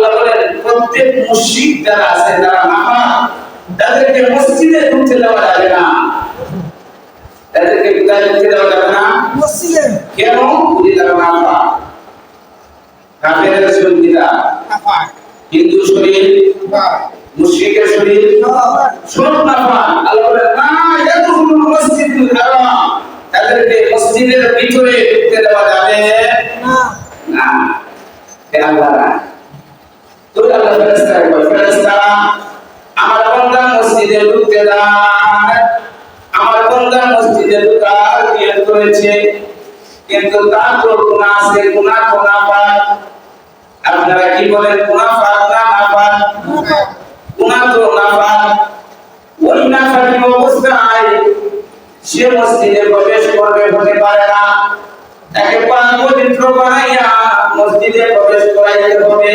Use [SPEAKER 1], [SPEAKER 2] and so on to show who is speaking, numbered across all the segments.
[SPEAKER 1] আল্লাহ বলেন প্রত্যেক মুশরিক যারা আছে যারা নামা তাদেরকে মসজিদে ঢুকতে দেওয়া যাবে না। তাদেরকে বিদায় ঢুকতে দেওয়া যাবে না।
[SPEAKER 2] মসজিদে।
[SPEAKER 1] কেন? যদি তারা নাফা কাফেরের শরীর
[SPEAKER 2] কাফা
[SPEAKER 1] হিন্দু শরীর? মুশরিকের শরীর? সব নাফা আল্লাহ বলেন না ইয়াদখুলুল মসজিদুল হারাম। তাদেরকে মসজিদের ভিতরে ঢুকতে দেওয়া যাবে
[SPEAKER 2] না।
[SPEAKER 1] না। আল্লাহ না তো আল্লাহ ফেরেশতা কয় ফেরেশতা, আমার বান্দা মসজিদে ঢুকতে দেয় আমার বান্দা মসজিদে ঢুকার নিয়ত করেছে। কিন্তু তার তো গুনাহ আছে গুনাহ তো না অবস্থায় সে মসজিদে প্রবেশ করবে না। মসজিদে প্রবেশ করাইতে হবে।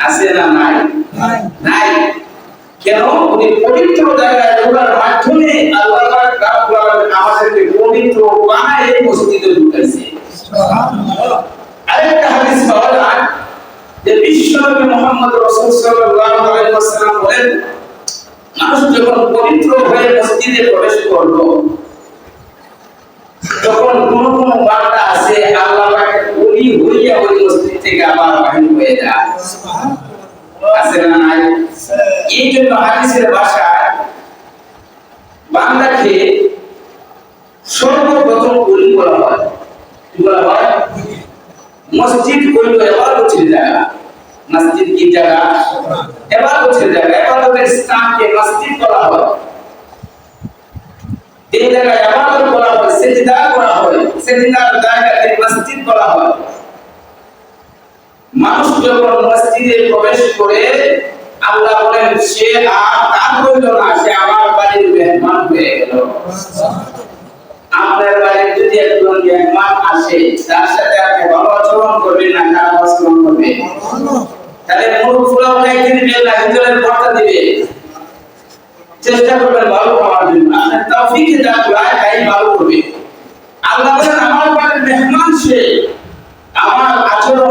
[SPEAKER 1] আছে না নাই?
[SPEAKER 2] নাই।
[SPEAKER 1] কেন? উনি পবিত্র জায়গায় ঢোকার মাধ্যমে আল্লাহ আমাদেরকে পবিত্র বানায় মসজিদে ঢুকাইছে আরেকটা হাদিস পাওয়া যায় যে বিশ্বনবী মুহাম্মদ রাসূল সাল্লাল্লাহু আলাইহি ওয়াসাল্লাম বলেন মানুষ যখন পবিত্র হয়ে মসজিদে প্রবেশ করল তখন কোন কোন বান্দা আছে আল্লাহ ওলি হইয়া ওই মসজিদ থেকে আবার বাহির হয়ে যায়। আছে না নাই? এই জন্য হাদিসের ভাষায় বান্দাকে সর্বপ্রথম ওলি বলা হয়। কি বলা হয়? মসজিদ হইল এবাদতের জায়গা মসজিদ কি জায়গা? এবার এবাদতের জায়গা এবাদতের স্থানকে মসজিদ বলা হয়। এই জায়গায় এবাদত করা হয়, সেজদা করা হয়, সেজদার জায়গাকে মসজিদ বলা হয়। মানুষ যখন মসজিদে প্রবেশ করে আল্লাহ বলেন, সে আর তার হইল না, সে আমার বাড়ির মেহমান হয়ে গেল। আপনার বাড়িতে যদি একজন মেহমান আসে, তার সাথে আপনি ভালো আচরণ করবেন না, খারাপ আচরণ তাহলে মুখ ফুলাও দিবে। চেষ্টা করবেন ভালো খাওয়ার জন্য। আপনার তৌফিকে যা কুলায় তাই ভালো করবে আল্লাহ বলেন, আমার বাড়ির মেহমান সে, আমার আচরণ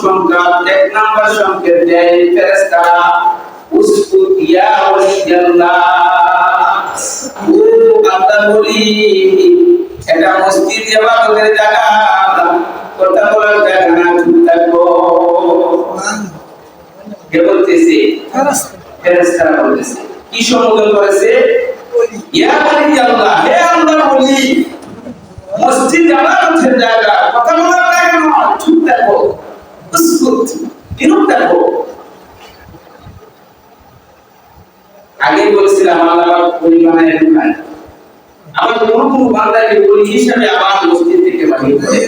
[SPEAKER 1] সংখ্যা এক নাম্বার সংকেত দেয় ফেরেশতারা উসকুত ও বান্দা বলি এটা মসজিদ ইবাদতের জায়গা কথা বলার জায়গা না চুপ থাকো। কে বলতেছে?
[SPEAKER 2] ফেরেশতা।
[SPEAKER 1] বলতেছে কি সম্বোধন করেছে? ইয়া হে আল্লাহ বলি মসজিদ ইবাদতের জায়গা কথা বলার জায়গা চুপ থাকো। উসকুত বিরূপ থাকো আগে বলছিলাম আল্লাহ বানায় ঢুকান আবার কোন কোন বান্দাকে বলি হিসাবে আবার মসজিদ থেকে বাহির করে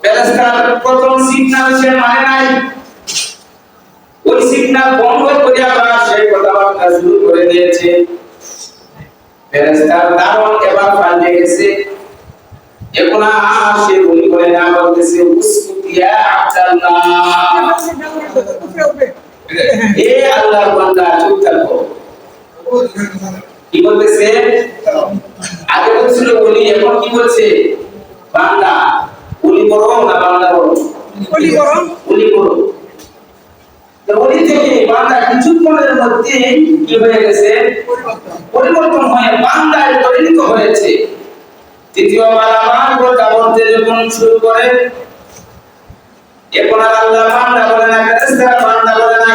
[SPEAKER 1] ফেরেশতার প্রথম সিগন্যাল সে মানে নাই ওই সিগন্যাল বন্ধ করে আবার সে কথাবার্তা শুরু করে দিয়েছে ফেরেশতার দারুণ এবার পাল্টে গেছে এখন আর সে বলি করে বলতেছে উসকুতিয়া আব্দাল্লাহ
[SPEAKER 2] উপরে উপরে
[SPEAKER 1] হে আল্লাহর বান্দা চুপ থাকো। কি বলতেছে? আগে বলছিল বলি এখন কি বলছে? বান্দা উলি করো না বান্দা করো
[SPEAKER 2] বলি
[SPEAKER 1] উলি করো তো উলি থেকে বান্দা কিছুক্ষণের মধ্যে কি হয়ে গেছে?
[SPEAKER 2] পরিবর্তন
[SPEAKER 1] পরিবর্তন হয়ে বান্দায় পরিণত হয়েছে। কথা বলতে যখন শুরু করে এখন আর আল্লাহ বান্দা বলে না ফেরেশতারা বান্দা বলে না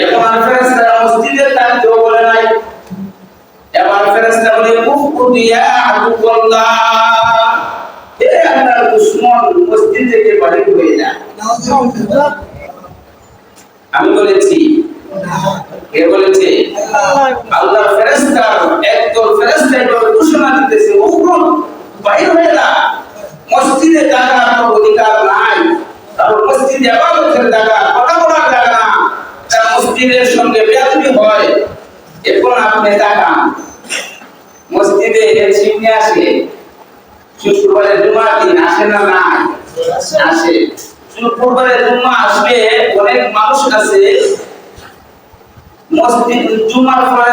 [SPEAKER 1] এখন আর ফেরেশতারা থাকতেও বলে নাই এবার ফেরেশতা বলে হে আল্লাহর দুশমন মসজিদ থেকে বাহির হয়ে যা আমি বলেছি কে বলেছে? আল্লাহ। ফেরেশতা একদল ফেরেশতা একদল ঘোষণা দিতেছে উফরুন বাহির হয়ে যা মসজিদে থাকার কোনো অধিকার নাই। কারণ মসজিদে ইবাদতের জায়গা, কথা বলার না। তার মসজিদের সঙ্গে বেয়াদবি হয়। এখন আপনি তাকান। মসজিদে সিমনে আসে। শুক্রবারে জুমার দিন আসে না না আসে। শুক্রবারে জুমা আসবে অনেক মানুষ আছে। মসজিদ জুমার পরে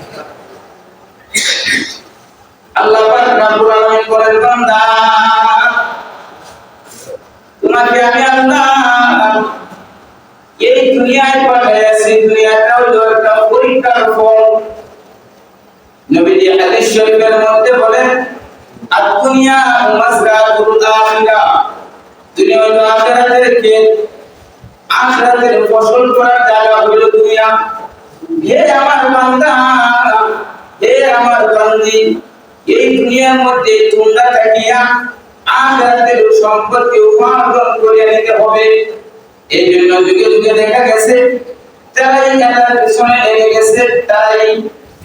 [SPEAKER 1] আল্লাহ পাক রব্বুল আলামিন বলেন, বান্দা, তোমাকে আমি আল্লাহ এই দুনিয়ায় পাঠিয়েছি দুনিয়াটা হলো একটা পরীক্ষার ফল। নবীজি হাদিস শরীফের মধ্যে বলেন, আদ-দুনিয়া মাসরাতুল আখিরা। দুনিয়া হলো আখিরাতের ক্ষেত, আখিরাতের ফসল করার জায়গা হলো দুনিয়া। হে আমার বান্দা, হে আমার বান্দি এই দুনিয়ার মধ্যে তোমরা থাকিয়া আখিরাতের সম্পত্তি উপার্জন করে নিতে হবে। এই জন্য যুগে যুগে দেখা গেছে তারাই এটার পিছনে লেগে গেছে, তারাই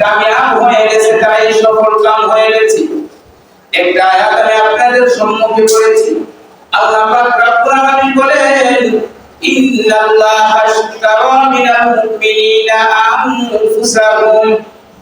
[SPEAKER 1] কামিয়াব হয়ে গেছে, তারাই সফল কাম হয়ে গেছে। একটা আয়াত আমি আপনাদের সম্মুখে পড়েছি। আল্লাহ পাক রব্বুল বলেন, ইন্নাল্লাহা আশতারা মিনাল মুমিনিনা আনফুসাহুম।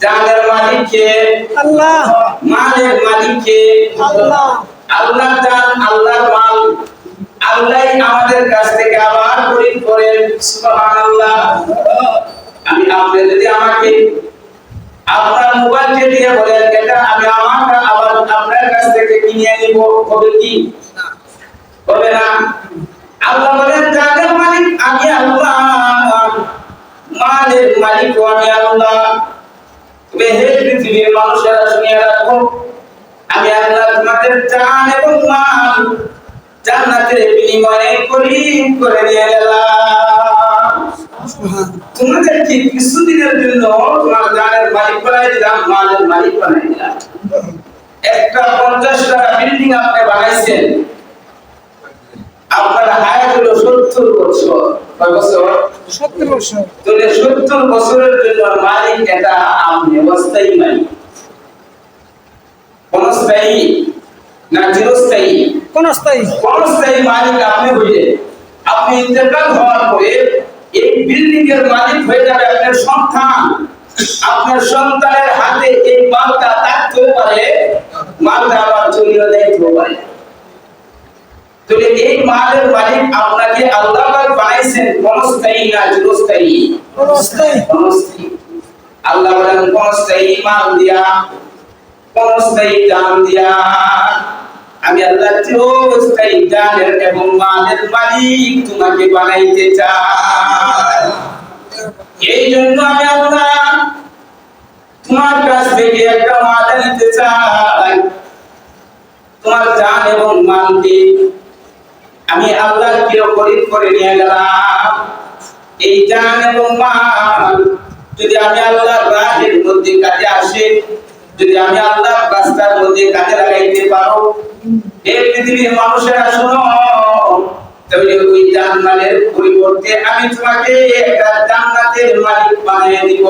[SPEAKER 1] জানের মালিক কে
[SPEAKER 2] আল্লাহ।
[SPEAKER 1] মালের মালিক কে
[SPEAKER 2] আল্লাহ।
[SPEAKER 1] আল্লাহ জান আল্লাহর মাল। আল্লাহ আমাদের কাছ থেকে আবার খরিদ করেন সুবহানাল্লাহ। আমি আপনি যদি আমাকে আপনার মোবাইলকে দিয়ে বলেন এটা আমি আমাকে আবার আপনার কাছ থেকে কিনে নিব হবে কি? হবে না। আল্লাহ বলেন যাদের মালিক আমি আল্লাহ মালের মালিক আমি আল্লাহ। মানুষেরা শুনিয়ে রাখো। আমি আল্লাহ তোমাদের জান এবং মাল জান্নাতের বিনিময়ে করিম করে নিয়ে গেলাম। তোমাদের কি কিছুদিনের জন্য তোমার জানের মালিক বানাই দিলাম মালের মালিক বানাই দিলাম? একটা পঞ্চাশ টাকা বিল্ডিং আপনি বানাইছেন। আপনার আয় হলো সত্তর বছর। কয় বছর?
[SPEAKER 2] সত্তর বছর।
[SPEAKER 1] তাহলে সত্তর বছরের জন্য মালিক এটা আপনি অস্থায়ী মালিক ক্ষণস্থায়ী না চিরস্থায়ী?
[SPEAKER 2] কোন স্থায়ী।
[SPEAKER 1] ক্ষণস্থায়ী মালিক আপনি হইলে আপনি ইন্তেকাল হওয়ার পরে এই বিল্ডিং এর মালিক হয়ে যাবে আপনার সন্তান। আপনার সন্তানের হাতে এই মালটা থাকতেও পারে মালটা আবার চলিয়ে যাইতেও পারে। তাহলে এই মালের মালিক আপনাকে আল্লাহ বানাইছেন ক্ষণস্থায়ী না চিরস্থায়ী।
[SPEAKER 2] কোন
[SPEAKER 1] ক্ষণস্থায়ী আল্লাহ বলেন ক্ষণস্থায়ী মাল দিয়া আমি আল্লাহ তোমাকে বানাইতে চাই। এই জন্য আমি আল্লাহ তোমার কাছ থেকে একটা নিতে চাই। তোমার এবং আমি আল্লাহ কিরকরিত করে নিয়ে গেলাম। এই জান এবং মাল যদি আমি আল্লাহর রাহের মধ্যে কাজে আসে যদি আমি আল্লাহ রাস্তার মধ্যে কাজে লাগাইতে পারো এই পৃথিবীর মানুষেরা শুনো তাহলে ওই জানমালের পরিবর্তে আমি তোমাকে একটা জান্নাতের মালিক বানিয়ে দিব।